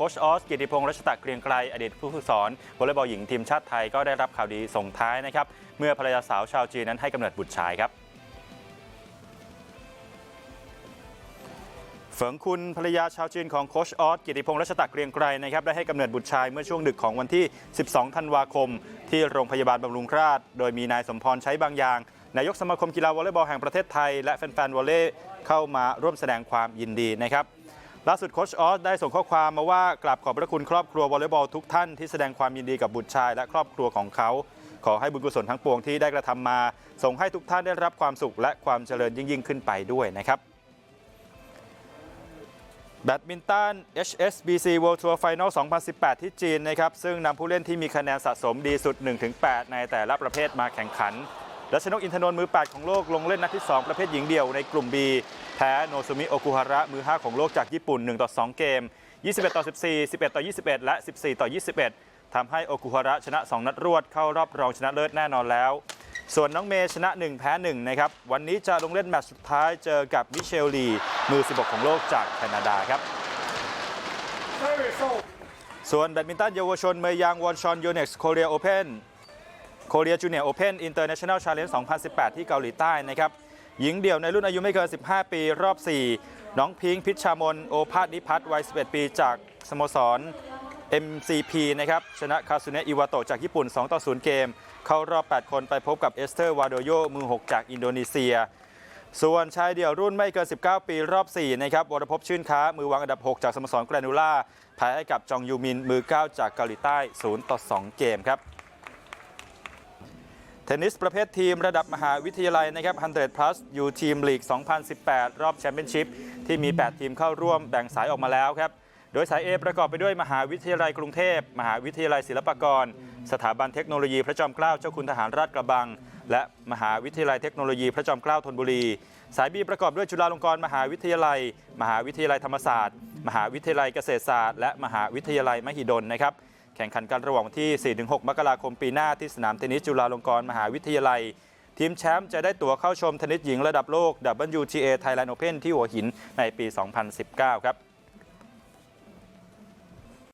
โคชออสกิติพงษ์รัชตะเกรียงไกรอดีตผู้ฝึกสอนวอลเลย์บอลหญิงทีมชาติไทยก็ได้รับข่าวดีส่งท้ายนะครับ เมื่อภรรยาสาวชาวจีนนั้นให้กำเนิดบุตรชายครับเฟิงคุณภรรยาชาวจีนของโคชออสกิติพงษ์รัชตะเกรียงไกรนะครับได้ให้กำเนิดบุตรชายเมื่อช่วงดึกของวันที่ 12 ธันวาคม ที่โรงพยาบาลบำรุงราษฎร์โดยมีนายสมพรใช้บางอย่างนายกสมาคมกีฬาวอลเลย์บอลแห่งประเทศไทย และแฟนๆวอลเลย์เข้ามาร่วมแสดงความยินดีนะครับ สุดโคชออสได้ส่งข้อความมาว่ากราบขอบพระคุณครอบครัววอลเลย์บอลทุกท่านที่แสดงความยินดีกับบุตรชายและครอบครัวของเขา ขอให้บุญกุศลทั้งปวงที่ได้กระทำมา ส่งให้ทุกท่านได้รับความสุขและความเจริญยิ่งๆขึ้นไปด้วยนะครับแบดมินตัน HSBC World Tour Final 2018 ที่จีนนะครับซึ่งนำผู้เล่นที่มีคะแนนสะสมดีสุด 1-8 ในแต่ละประเภทมาแข่งขัน รัชนกอินทนนท์มือ 8 ของโลกลงเล่นนัดที่ 2 ประเภทหญิงเดี่ยวในกลุ่ม B แพ้โนซุมิโอกุฮาระมือ 5 ของโลกจากญี่ปุ่น 1 ต่อ 2 เกม 21 ต่อ 14 11 ต่อ 21 และ 14 ต่อ 21 ทำให้โอกุฮาระชนะ 2 นัดรวดเข้ารอบรองชนะเลิศแน่นอนแล้ว ส่วนน้องเมย์ชนะ 1 แพ้ 1 นะครับ วันนี้จะลงเล่นแมตช์สุดท้ายเจอกับมิเชลลี มือ 16 ของโลกจากแคนาดาครับส่วนแบดมินตันเยาวชนเมย์ยังวอนชอนยูเน็กซ์โคเรียโอเพน โคเรียจูเนียร์โอเพนอินเตอร์เนชั่นแนลชาเลนจ์2018 ที่เกาหลีใต้นะครับหญิงเดี่ยวในรุ่นอายุไม่เกิน 15 ปีรอบ 4 น้องพิงค์พิชชามน โอภาสนิพัฒน์วัย 11 ปีจากสโมสร MCP นะครับชนะคาซุเนะอิวาโตะจากญี่ปุ่น 2 ต่อ 0 เกม เข้ารอบ 8 คนไปพบกับเอสเตอร์วาโดโยมือ 6 จากอินโดนีเซีย ส่วนชายเดี่ยวรุ่นไม่เกิน 19 ปีรอบ 4 นะครับวรพชื่นค้า มือวางอันดับ 6 จากสโมสรแกรนูล่าแพ้ให้กับจองยูมินมือ 9 จากเกาหลีใต้ 0 ต่อ 2 เกมครับ เทนนิสประเภททีมระดับมหาวิทยาลัยนะครับ100 plus อยู่ทีมลีก 2018 รอบแชมเปี้ยนชิพที่มี 8 ทีมเข้าร่วมแบ่งสายออกมาแล้วครับ โดยสาย A ประกอบไปด้วยมหาวิทยาลัยกรุงเทพ มหาวิทยาลัยศิลปากร สถาบันเทคโนโลยีพระจอมเกล้าเจ้าคุณทหารราชกระบัง และมหาวิทยาลัยเทคโนโลยีพระจอมเกล้าธนบุรี สาย B ประกอบด้วยจุฬาลงกรณ์มหาวิทยาลัย มหาวิทยาลัยธรรมศาสตร์ มหาวิทยาลัยเกษตรศาสตร์ และมหาวิทยาลัยมหิดลนะครับ แข่งขันกันระหว่างวันที่ 4-6 มกราคมปีหน้าที่สนามเทนนิสจุฬาลงกรณ์มหาวิทยาลัย ทีมแชมป์จะได้ตั๋วเข้าชมเทนนิสหญิงระดับโลก WTA Thailand Open ที่หัวหินในปี 2019 ครับ